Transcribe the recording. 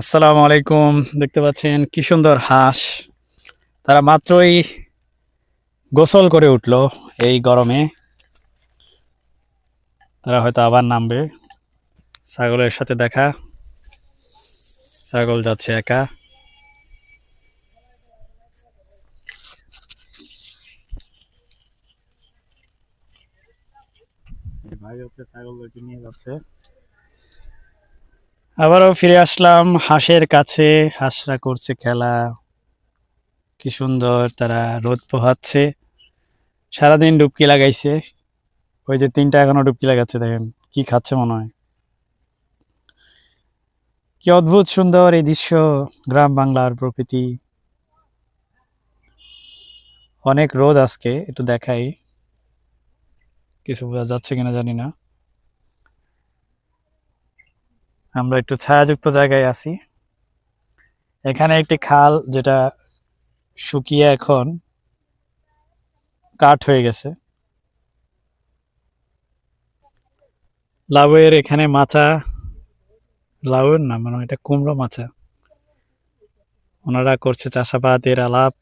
আসসালামু আলাইকুম, দেখতে পাচ্ছেন কি সুন্দর হাঁস। তারা মাত্রই গোসল করে উঠল এই গরমে। তারা হয়তো আবার নামবে। ছাগলের সাথে দেখা। ছাগল যাচ্ছে একা। ছাগলগুলোকে নিয়ে যাচ্ছে। আবারও ফিরে আসলাম হাঁসের কাছে। হাঁসরা করছে খেলা। কি সুন্দর তারা রোদ পোহাচ্ছে। সারাদিন ডুবকি লাগাইছে। ওই যে তিনটা এখনও ডুবকি লাগাচ্ছে, দেখেন কি খাচ্ছে মনে হয়। কি অদ্ভুত সুন্দর এই দৃশ্য, গ্রাম বাংলার প্রকৃতি। অনেক রোদ আজকে, একটু দেখাই। কিছু বোঝা যাচ্ছে কিনা জানি না। আমরা একটু ছায়াযুক্ত জায়গায় আছি। এখানে একটি খাল যেটা শুকিয়ে এখন কাঠ হয়ে গেছে। লাউয়ের এখানে মাচা, লাউয়ের না মানে এটা কুমড়ো মাচা। ওনারা করছে চাষাবাদের আলাপ।